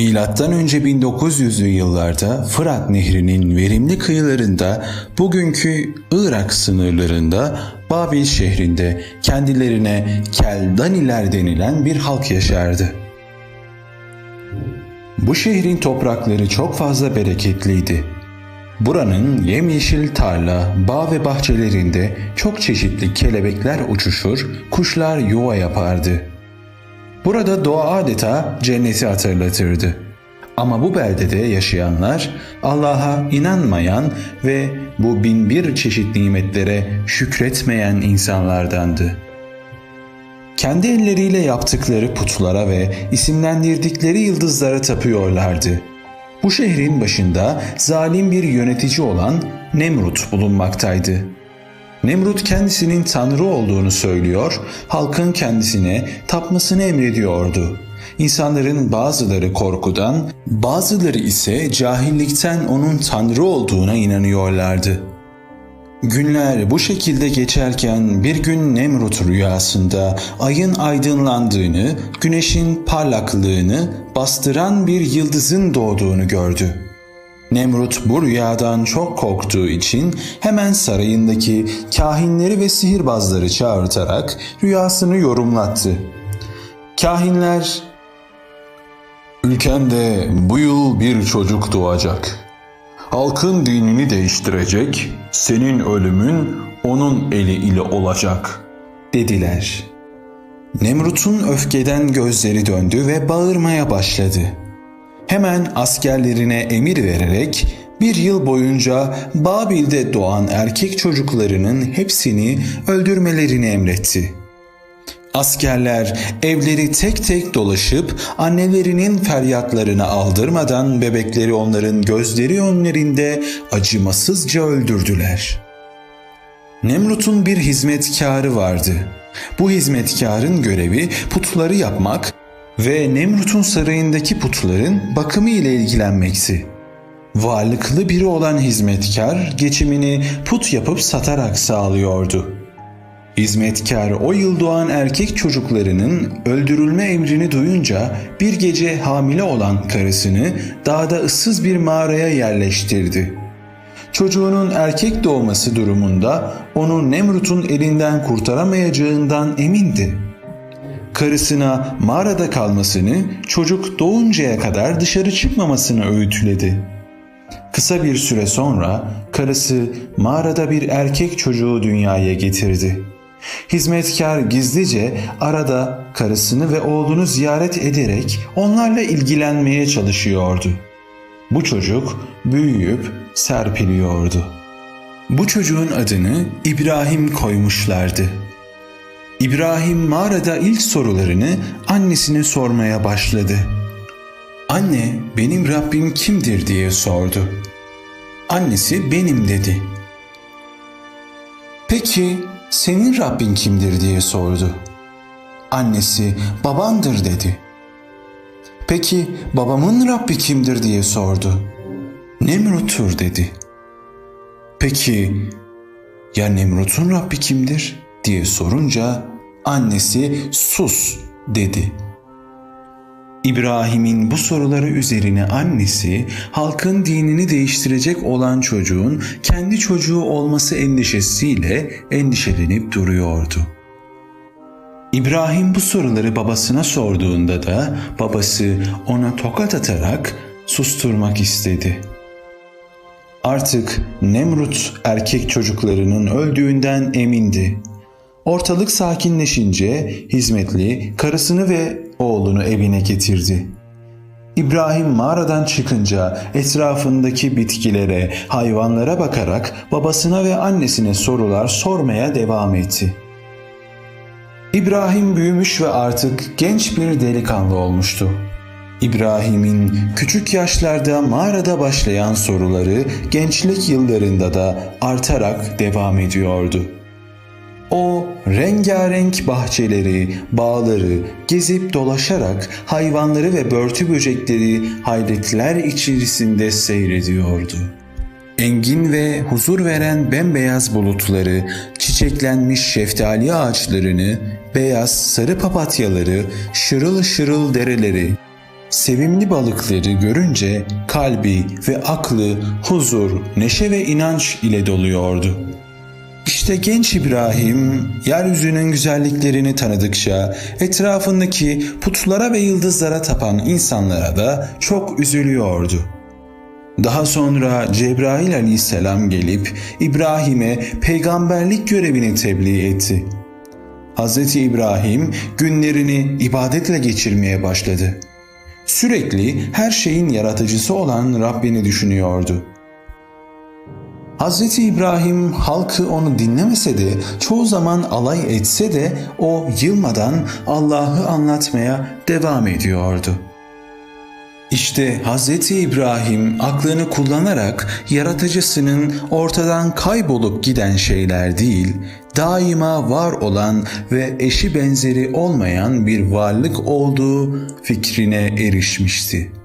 Milattan önce 1900'lü yıllarda Fırat Nehri'nin verimli kıyılarında bugünkü Irak sınırlarında Babil şehrinde kendilerine Keldaniler denilen bir halk yaşardı. Bu şehrin toprakları çok fazla bereketliydi. Buranın yemyeşil tarla, bağ ve bahçelerinde çok çeşitli kelebekler uçuşur, kuşlar yuva yapardı. Burada doğa adeta cenneti hatırlatırdı. Ama bu beldede yaşayanlar Allah'a inanmayan ve bu binbir çeşit nimetlere şükretmeyen insanlardandı. Kendi elleriyle yaptıkları putlara ve isimlendirdikleri yıldızlara tapıyorlardı. Bu şehrin başında zalim bir yönetici olan Nemrut bulunmaktaydı. Nemrut kendisinin tanrı olduğunu söylüyor, halkın kendisine tapmasını emrediyordu. İnsanların bazıları korkudan, bazıları ise cahillikten onun tanrı olduğuna inanıyorlardı. Günler bu şekilde geçerken bir gün Nemrut rüyasında ayın aydınlandığını, güneşin parlaklığını bastıran bir yıldızın doğduğunu gördü. Nemrut bu rüyadan çok korktuğu için hemen sarayındaki kahinleri ve sihirbazları çağırtarak rüyasını yorumlattı. Kahinler, ''Ülkende bu yıl bir çocuk doğacak. Halkın dinini değiştirecek, senin ölümün onun eli ile olacak.'' dediler. Nemrut'un öfkeden gözleri döndü ve bağırmaya başladı. Hemen askerlerine emir vererek bir yıl boyunca Babil'de doğan erkek çocuklarının hepsini öldürmelerini emretti. Askerler evleri tek tek dolaşıp annelerinin feryatlarını aldırmadan bebekleri onların gözleri önlerinde acımasızca öldürdüler. Nemrut'un bir hizmetkarı vardı. Bu hizmetkarın görevi putları yapmak ve Nemrut'un sarayındaki putların bakımı ile ilgilenmekti. Varlıklı biri olan hizmetkar geçimini put yapıp satarak sağlıyordu. Hizmetkar o yıl doğan erkek çocuklarının öldürülme emrini duyunca bir gece hamile olan karısını dağda ıssız bir mağaraya yerleştirdi. Çocuğunun erkek doğması durumunda onu Nemrut'un elinden kurtaramayacağından emindi. Karısına mağarada kalmasını, çocuk doğuncaya kadar dışarı çıkmamasını öğütledi. Kısa bir süre sonra karısı mağarada bir erkek çocuğu dünyaya getirdi. Hizmetkar gizlice arada karısını ve oğlunu ziyaret ederek onlarla ilgilenmeye çalışıyordu. Bu çocuk büyüyüp serpiliyordu. Bu çocuğun adını İbrahim koymuşlardı. İbrahim mağarada ilk sorularını annesine sormaya başladı. Anne, benim Rabbim kimdir diye sordu. Annesi benim dedi. Peki senin Rabbin kimdir diye sordu. Annesi babandır dedi. Peki babamın Rabbi kimdir diye sordu. Nemrut'tur dedi. Peki ya Nemrut'un Rabbi kimdir diye sorunca annesi sus dedi. İbrahim'in bu soruları üzerine annesi halkın dinini değiştirecek olan çocuğun kendi çocuğu olması endişesiyle endişelenip duruyordu. İbrahim bu soruları babasına sorduğunda da babası ona tokat atarak susturmak istedi. Artık Nemrut erkek çocuklarının öldüğünden emindi. Ortalık sakinleşince hizmetli karısını ve oğlunu evine getirdi. İbrahim mağaradan çıkınca etrafındaki bitkilere, hayvanlara bakarak babasına ve annesine sorular sormaya devam etti. İbrahim büyümüş ve artık genç bir delikanlı olmuştu. İbrahim'in küçük yaşlarda mağarada başlayan soruları gençlik yıllarında da artarak devam ediyordu. O rengarenk bahçeleri, bağları gezip dolaşarak hayvanları ve börtü böcekleri hayretler içerisinde seyrediyordu. Engin ve huzur veren bembeyaz bulutları, çiçeklenmiş şeftali ağaçlarını, beyaz sarı papatyaları, şırıl şırıl dereleri, Sevimli balıkları görünce kalbi ve aklı huzur, neşe ve inanç ile doluyordu. İşte genç İbrahim yeryüzünün güzelliklerini tanıdıkça etrafındaki putlara ve yıldızlara tapan insanlara da çok üzülüyordu. Daha sonra Cebrail aleyhisselam gelip İbrahim'e peygamberlik görevini tebliğ etti. Hz. İbrahim günlerini ibadetle geçirmeye başladı. Sürekli her şeyin yaratıcısı olan Rabbini düşünüyordu. Hz. İbrahim halkı onu dinlemese de çoğu zaman alay etse de o yılmadan Allah'ı anlatmaya devam ediyordu. İşte Hz. İbrahim aklını kullanarak yaratıcısının ortadan kaybolup giden şeyler değil, daima var olan ve eşi benzeri olmayan bir varlık olduğu fikrine erişmişti.